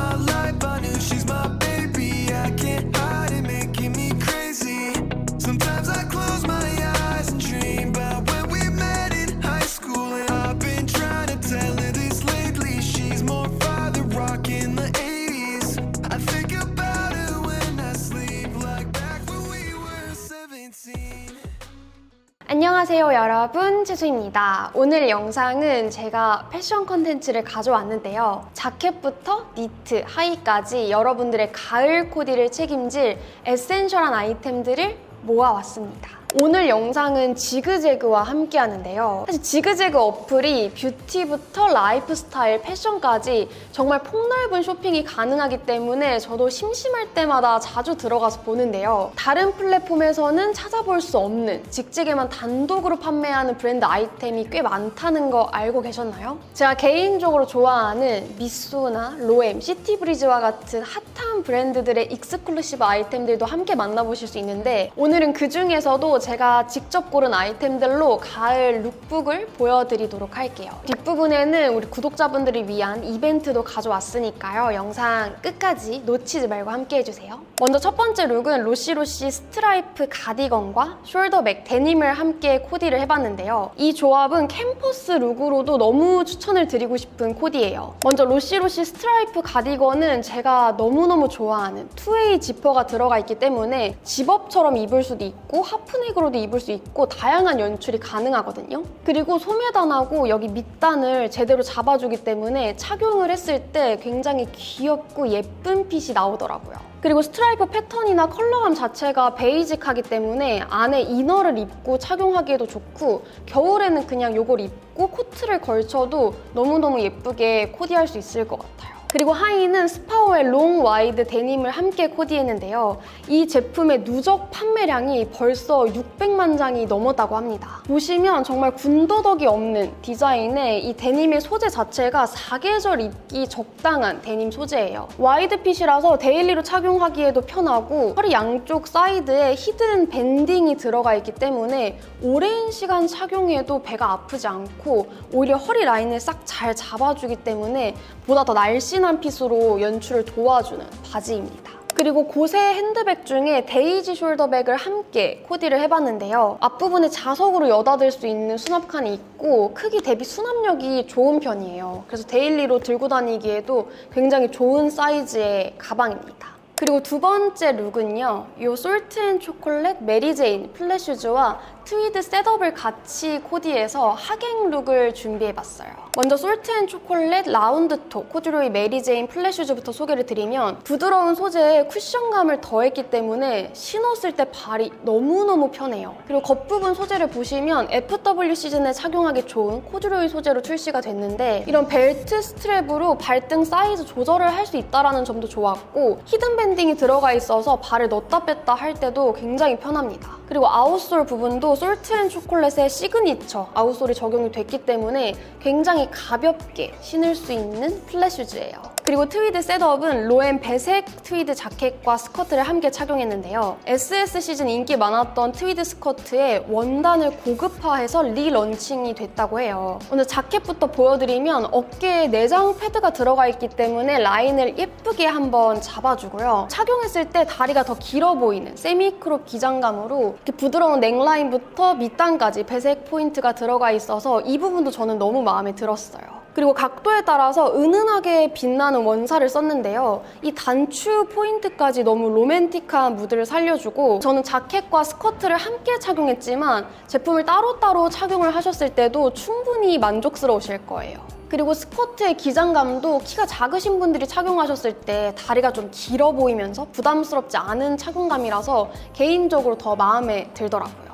my life. I knew she's my 안녕하세요 여러분. 지수입니다. 오늘 영상은 제가 패션 컨텐츠를 가져왔는데요. 자켓부터 니트, 하의까지 여러분들의 가을 코디를 책임질 에센셜한 아이템들을 모아왔습니다 오늘 영상은 지그재그와 함께 하는데요 사실 지그재그 어플이 뷰티부터 라이프스타일, 패션까지 정말 폭넓은 쇼핑이 가능하기 때문에 저도 심심할 때마다 자주 들어가서 보는데요 다른 플랫폼에서는 찾아볼 수 없는 직직에만 단독으로 판매하는 브랜드 아이템이 꽤 많다는 거 알고 계셨나요? 제가 개인적으로 좋아하는 미소나 로엠, 시티브리즈와 같은 핫한 브랜드들의 익스클루시브 아이템들도 함께 만나보실 수 있는데 오늘은 그 중에서도 제가 직접 고른 아이템들로 가을 룩북을 보여드리도록 할게요. 뒷부분에는 우리 구독자분들을 위한 이벤트도 가져왔으니까요. 영상 끝까지 놓치지 말고 함께 해주세요. 먼저 첫 번째 룩은 로시로시 스트라이프 가디건과 숄더백 데님을 함께 코디를 해봤는데요. 이 조합은 캠퍼스 룩으로도 너무 추천을 드리고 싶은 코디예요. 먼저 로시로시 스트라이프 가디건은 제가 너무너무 좋아하는 투웨이 지퍼가 들어가 있기 때문에 집업처럼 입을 수도 있고 하프넥 으로도 입을 수 있고 다양한 연출이 가능하거든요. 그리고 소매단하고 여기 밑단을 제대로 잡아주기 때문에 착용을 했을 때 굉장히 귀엽고 예쁜 핏이 나오더라고요. 그리고 스트라이프 패턴이나 컬러감 자체가 베이직하기 때문에 안에 이너를 입고 착용하기에도 좋고 겨울에는 그냥 이걸 입고 코트를 걸쳐도 너무너무 예쁘게 코디할 수 있을 것 같아요. 그리고 하의는 스파오의 롱 와이드 데님을 함께 코디했는데요. 이 제품의 누적 판매량이 벌써 600만 장이 넘었다고 합니다. 보시면 정말 군더더기 없는 디자인의 이 데님의 소재 자체가 사계절 입기 적당한 데님 소재예요. 와이드 핏이라서 데일리로 착용하기에도 편하고 허리 양쪽 사이드에 히든 밴딩이 들어가 있기 때문에 오랜 시간 착용해도 배가 아프지 않고 오히려 허리 라인을 싹 잘 잡아주기 때문에 보다 더 날씬한 핏으로 연출을 도와주는 바지입니다. 그리고 고세 핸드백 중에 데이지 숄더백을 함께 코디를 해봤는데요. 앞부분에 자석으로 여닫을 수 있는 수납칸이 있고 크기 대비 수납력이 좋은 편이에요. 그래서 데일리로 들고 다니기에도 굉장히 좋은 사이즈의 가방입니다. 그리고 두 번째 룩은요. 이 솔트 앤 초콜릿 메리제인 플랫슈즈와 트위드 셋업을 같이 코디해서 하객 룩을 준비해봤어요. 먼저 솔트앤초콜릿 라운드톡 코듀로이 메리제인 플랫슈즈부터 소개를 드리면 부드러운 소재에 쿠션감을 더했기 때문에 신었을 때 발이 너무너무 편해요. 그리고 겉부분 소재를 보시면 FW 시즌에 착용하기 좋은 코듀로이 소재로 출시가 됐는데 이런 벨트 스트랩으로 발등 사이즈 조절을 할 수 있다는 점도 좋았고 히든 밴딩이 들어가 있어서 발을 넣었다 뺐다 할 때도 굉장히 편합니다. 그리고 아웃솔 부분도 솔트 앤 초콜릿의 시그니처 아웃솔이 적용이 됐기 때문에 굉장히 가볍게 신을 수 있는 플랫 슈즈예요. 그리고 트위드 셋업은 로엔 배색 트위드 자켓과 스커트를 함께 착용했는데요. SS 시즌 인기 많았던 트위드 스커트에 원단을 고급화해서 리런칭이 됐다고 해요. 오늘 자켓부터 보여드리면 어깨에 내장 패드가 들어가 있기 때문에 라인을 예쁘게 한번 잡아주고요. 착용했을 때 다리가 더 길어 보이는 세미크롭 기장감으로 이렇게 부드러운 넥라인부터 밑단까지 배색 포인트가 들어가 있어서 이 부분도 저는 너무 마음에 들었어요. 그리고 각도에 따라서 은은하게 빛나는 원사를 썼는데요. 이 단추 포인트까지 너무 로맨틱한 무드를 살려주고 저는 자켓과 스커트를 함께 착용했지만 제품을 따로따로 착용을 하셨을 때도 충분히 만족스러우실 거예요. 그리고 스커트의 기장감도 키가 작으신 분들이 착용하셨을 때 다리가 좀 길어 보이면서 부담스럽지 않은 착용감이라서 개인적으로 더 마음에 들더라고요.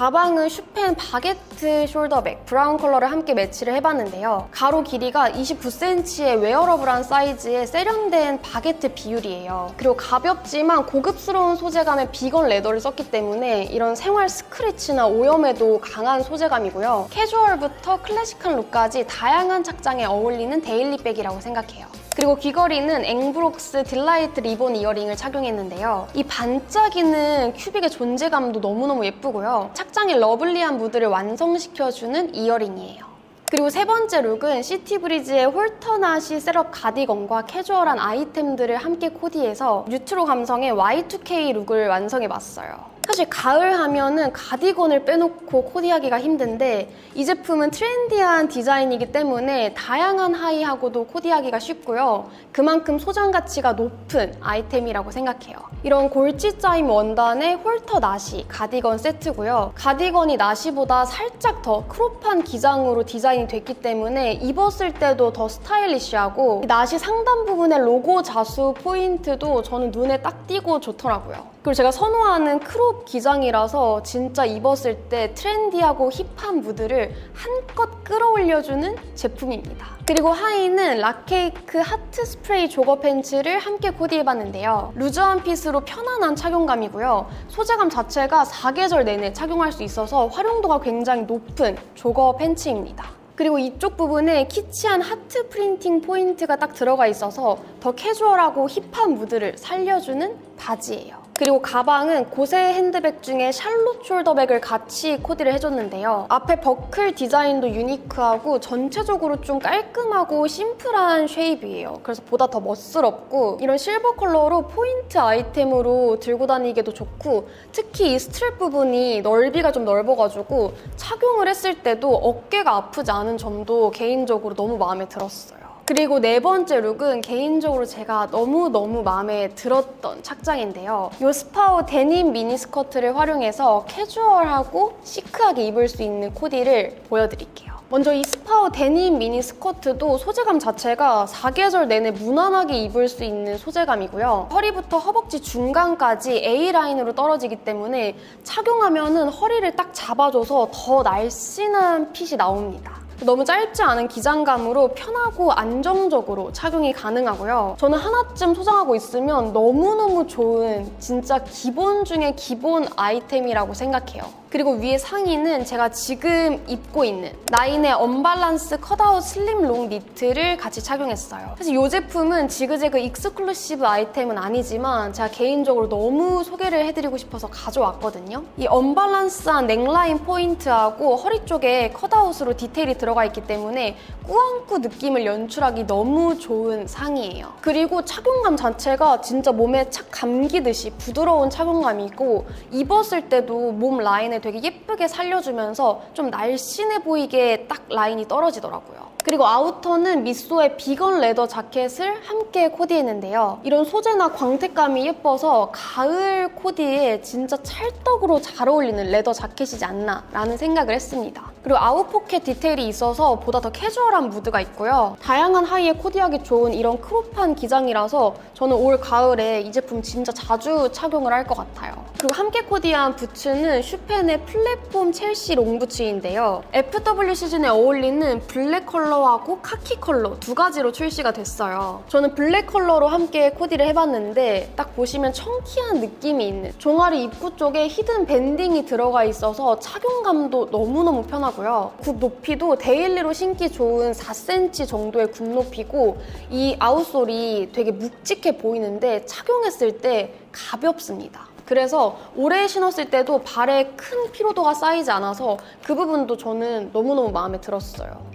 가방은 슈펜 바게트 숄더백 브라운 컬러를 함께 매치를 해봤는데요. 가로 길이가 29cm의 웨어러블한 사이즈의 세련된 바게트 비율이에요. 그리고 가볍지만 고급스러운 소재감의 비건 레더를 썼기 때문에 이런 생활 스크래치나 오염에도 강한 소재감이고요. 캐주얼부터 클래식한 룩까지 다양한 착장에 어울리는 데일리백이라고 생각해요. 그리고 귀걸이는 앵브록스 딜라이트 리본 이어링을 착용했는데요. 이 반짝이는 큐빅의 존재감도 너무너무 예쁘고요. 착 장의 러블리한 무드를 완성시켜주는 이어링이에요. 그리고 세 번째 룩은 시티브리즈의 홀터나시 셋업 가디건과 캐주얼한 아이템들을 함께 코디해서 뉴트로 감성의 Y2K 룩을 완성해봤어요. 사실 가을 하면은 가디건을 빼놓고 코디하기가 힘든데 이 제품은 트렌디한 디자인이기 때문에 다양한 하의하고도 코디하기가 쉽고요. 그만큼 소장 가치가 높은 아이템이라고 생각해요. 이런 골지 짜임 원단의 홀터 나시 가디건 세트고요. 가디건이 나시보다 살짝 더 크롭한 기장으로 디자인이 됐기 때문에 입었을 때도 더 스타일리시하고 이 나시 상단 부분의 로고 자수 포인트도 저는 눈에 딱 띄고 좋더라고요. 그리고 제가 선호하는 크롭 기장이라서 진짜 입었을 때 트렌디하고 힙한 무드를 한껏 끌어올려주는 제품입니다. 그리고 하의는 락케이크 하트 스프레이 조거 팬츠를 함께 코디해봤는데요. 루즈한 핏으로 편안한 착용감이고요. 소재감 자체가 사계절 내내 착용할 수 있어서 활용도가 굉장히 높은 조거 팬츠입니다. 그리고 이쪽 부분에 키치한 하트 프린팅 포인트가 딱 들어가 있어서 더 캐주얼하고 힙한 무드를 살려주는 바지예요. 그리고 가방은 고세 핸드백 중에 샬롯 숄더백을 같이 코디를 해줬는데요. 앞에 버클 디자인도 유니크하고 전체적으로 좀 깔끔하고 심플한 쉐입이에요. 그래서 보다 더 멋스럽고 이런 실버 컬러로 포인트 아이템으로 들고 다니기도 좋고 특히 이 스트랩 부분이 넓이가 좀 넓어가지고 착용을 했을 때도 어깨가 아프지 않은 점도 개인적으로 너무 마음에 들었어요. 그리고 네 번째 룩은 개인적으로 제가 너무너무 마음에 들었던 착장인데요. 이 스파오 데님 미니스커트를 활용해서 캐주얼하고 시크하게 입을 수 있는 코디를 보여드릴게요. 먼저 이 스파오 데님 미니 스커트도 소재감 자체가 사계절 내내 무난하게 입을 수 있는 소재감이고요. 허리부터 허벅지 중간까지 A라인으로 떨어지기 때문에 착용하면 허리를 딱 잡아줘서 더 날씬한 핏이 나옵니다. 너무 짧지 않은 기장감으로 편하고 안정적으로 착용이 가능하고요. 저는 하나쯤 소장하고 있으면 너무너무 좋은 진짜 기본 중에 기본 아이템이라고 생각해요. 그리고 위에 상의는 제가 지금 입고 있는 나인의 언밸런스 컷아웃 슬림 롱 니트를 같이 착용했어요. 사실 이 제품은 지그재그 익스클루시브 아이템은 아니지만 제가 개인적으로 너무 소개를 해드리고 싶어서 가져왔거든요. 이 언밸런스한 넥라인 포인트하고 허리 쪽에 컷아웃으로 디테일이 들어가 있기 때문에 꾸안꾸 느낌을 연출하기 너무 좋은 상의예요. 그리고 착용감 자체가 진짜 몸에 착 감기듯이 부드러운 착용감이고 입었을 때도 몸 라인에 되게 예쁘게 살려주면서 좀 날씬해 보이게 딱 라인이 떨어지더라고요. 그리고 아우터는 미소의 비건 레더 자켓을 함께 코디했는데요. 이런 소재나 광택감이 예뻐서 가을 코디에 진짜 찰떡으로 잘 어울리는 레더 자켓이지 않나 라는 생각을 했습니다. 그리고 아웃포켓 디테일이 있어서 보다 더 캐주얼한 무드가 있고요. 다양한 하의에 코디하기 좋은 이런 크롭한 기장이라서 저는 올 가을에 이 제품 진짜 자주 착용을 할 것 같아요. 그리고 함께 코디한 부츠는 슈펜의 플랫폼 첼시 롱부츠인데요. FW 시즌에 어울리는 블랙 컬러하고 카키 컬러 두 가지로 출시가 됐어요. 저는 블랙 컬러로 함께 코디를 해봤는데 딱 보시면 청키한 느낌이 있는 종아리 입구 쪽에 히든 밴딩이 들어가 있어서 착용감도 너무너무 편하고 요. 굽 높이도 데일리로 신기 좋은 4cm 정도의 굽 높이고 이 아웃솔이 되게 묵직해 보이는데 착용했을 때 가볍습니다. 그래서 오래 신었을 때도 발에 큰 피로도가 쌓이지 않아서 그 부분도 저는 너무너무 마음에 들었어요.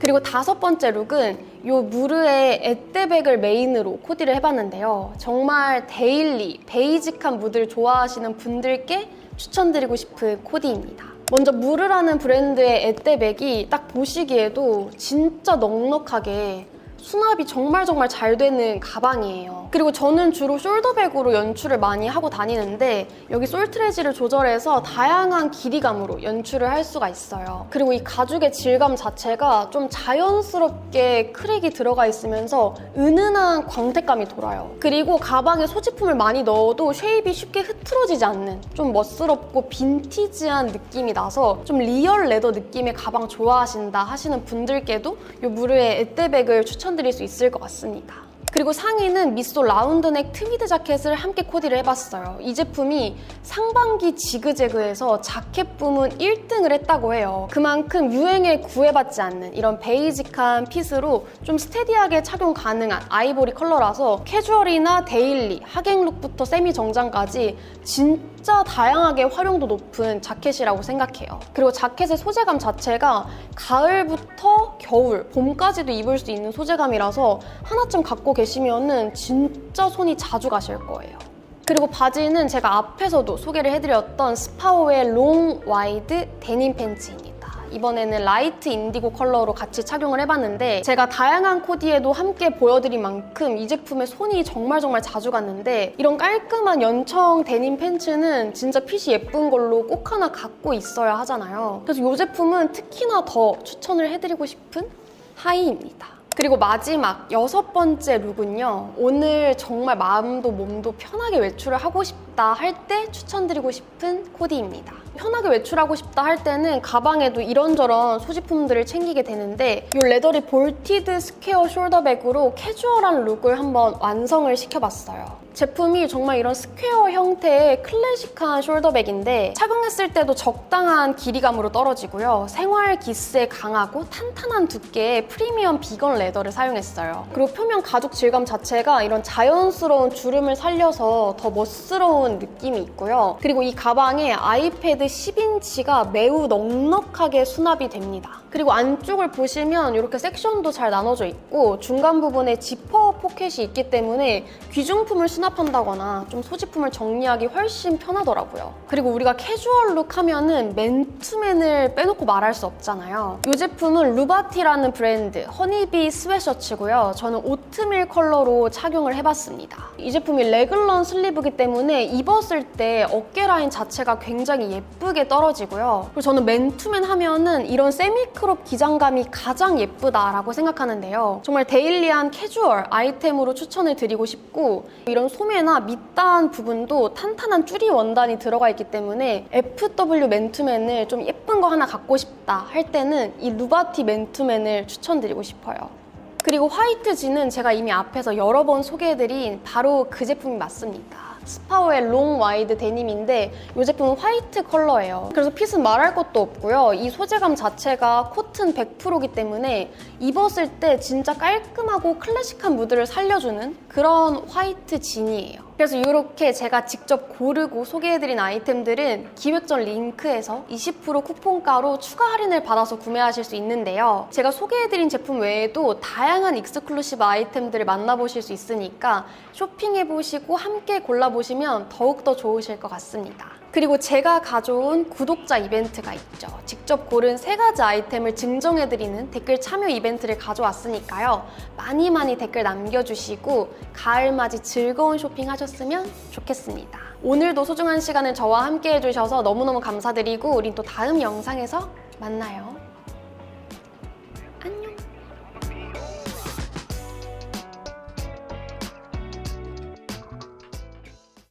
그리고 다섯 번째 룩은 이 무르의 에떼백을 메인으로 코디를 해봤는데요. 정말 데일리, 베이직한 무드를 좋아하시는 분들께 추천드리고 싶은 코디입니다. 먼저 무르라는 브랜드의 에떼백이 딱 보시기에도 진짜 넉넉하게 수납이 정말 정말 잘 되는 가방이에요. 그리고 저는 주로 숄더백으로 연출을 많이 하고 다니는데 여기 솔트레지를 조절해서 다양한 길이감으로 연출을 할 수가 있어요. 그리고 이 가죽의 질감 자체가 좀 자연스럽게 크랙이 들어가 있으면서 은은한 광택감이 돌아요. 그리고 가방에 소지품을 많이 넣어도 쉐입이 쉽게 흐트러지지 않는 좀 멋스럽고 빈티지한 느낌이 나서 좀 리얼 레더 느낌의 가방 좋아하신다 하시는 분들께도 이 무르의 에떼백을 추천 드릴 수 있을 것 같습니다. 그리고 상의는 미소 라운드넥 트위드 자켓을 함께 코디를 해봤어요. 이 제품이 상반기 지그재그에서 자켓 부문 1등을 했다고 해요. 그만큼 유행에 구애받지 않는 이런 베이직한 핏으로 좀 스테디하게 착용 가능한 아이보리 컬러라서 캐주얼이나 데일리, 하객룩부터 세미 정장까지 진짜 다양하게 활용도 높은 자켓이라고 생각해요. 그리고 자켓의 소재감 자체가 가을부터 겨울, 봄까지도 입을 수 있는 소재감이라서 하나쯤 갖고 계 시면은 진짜 손이 자주 가실 거예요. 그리고 바지는 제가 앞에서도 소개를 해드렸던 스파오의 롱 와이드 데님 팬츠입니다. 이번에는 라이트 인디고 컬러로 같이 착용을 해봤는데 제가 다양한 코디에도 함께 보여드린 만큼 이 제품에 손이 정말 정말 자주 갔는데 이런 깔끔한 연청 데님 팬츠는 진짜 핏이 예쁜 걸로 꼭 하나 갖고 있어야 하잖아요. 그래서 이 제품은 특히나 더 추천을 해드리고 싶은 하이입니다. 그리고 마지막 여섯 번째 룩은요. 오늘 정말 마음도 몸도 편하게 외출을 하고 싶다 할 때 추천드리고 싶은 코디입니다. 편하게 외출하고 싶다 할 때는 가방에도 이런저런 소지품들을 챙기게 되는데 이 레더리 볼티드 스퀘어 숄더백으로 캐주얼한 룩을 한번 완성을 시켜봤어요. 제품이 정말 이런 스퀘어 형태의 클래식한 숄더백인데 착용했을 때도 적당한 길이감으로 떨어지고요. 생활 기스에 강하고 탄탄한 두께의 프리미엄 비건 레더를 사용했어요. 그리고 표면 가죽 질감 자체가 이런 자연스러운 주름을 살려서 더 멋스러운 느낌이 있고요. 그리고 이 가방에 아이패드 10인치가 매우 넉넉하게 수납이 됩니다. 그리고 안쪽을 보시면 이렇게 섹션도 잘 나눠져 있고 중간 부분에 지퍼 포켓이 있기 때문에 귀중품을 수납한다거나 좀 소지품을 정리하기 훨씬 편하더라고요. 그리고 우리가 캐주얼 룩 하면은 맨투맨을 빼놓고 말할 수 없잖아요. 이 제품은 루바티라는 브랜드 허니비 스웨셔츠고요. 저는 오트밀 컬러로 착용을 해봤습니다. 이 제품이 레글런 슬리브이기 때문에 입었을 때 어깨 라인 자체가 굉장히 예쁘게 떨어지고요. 그리고 저는 맨투맨 하면은 이런 세미 크롭 기장감이 가장 예쁘다라고 생각하는데요. 정말 데일리한 캐주얼 아이템으로 추천을 드리고 싶고 이런 소매나 밑단 부분도 탄탄한 쭈리 원단이 들어가 있기 때문에 FW 맨투맨을 좀 예쁜 거 하나 갖고 싶다 할 때는 이 루바티 맨투맨을 추천드리고 싶어요. 그리고 화이트 진은 제가 이미 앞에서 여러 번 소개해드린 바로 그 제품이 맞습니다. 스파오의 롱 와이드 데님인데 이 제품은 화이트 컬러예요. 그래서 핏은 말할 것도 없고요. 이 소재감 자체가 코튼 100%이기 때문에 입었을 때 진짜 깔끔하고 클래식한 무드를 살려주는 그런 화이트 진이에요. 그래서 이렇게 제가 직접 고르고 소개해드린 아이템들은 기획전 링크에서 20% 쿠폰가로 추가 할인을 받아서 구매하실 수 있는데요. 제가 소개해드린 제품 외에도 다양한 익스클루시브 아이템들을 만나보실 수 있으니까 쇼핑해보시고 함께 골라보시면 더욱더 좋으실 것 같습니다. 그리고 제가 가져온 구독자 이벤트가 있죠. 직접 고른 세 가지 아이템을 증정해드리는 댓글 참여 이벤트를 가져왔으니까요. 많이 많이 댓글 남겨주시고 가을맞이 즐거운 쇼핑 하셨으면 좋겠습니다. 오늘도 소중한 시간을 저와 함께 해주셔서 너무너무 감사드리고 우린 또 다음 영상에서 만나요.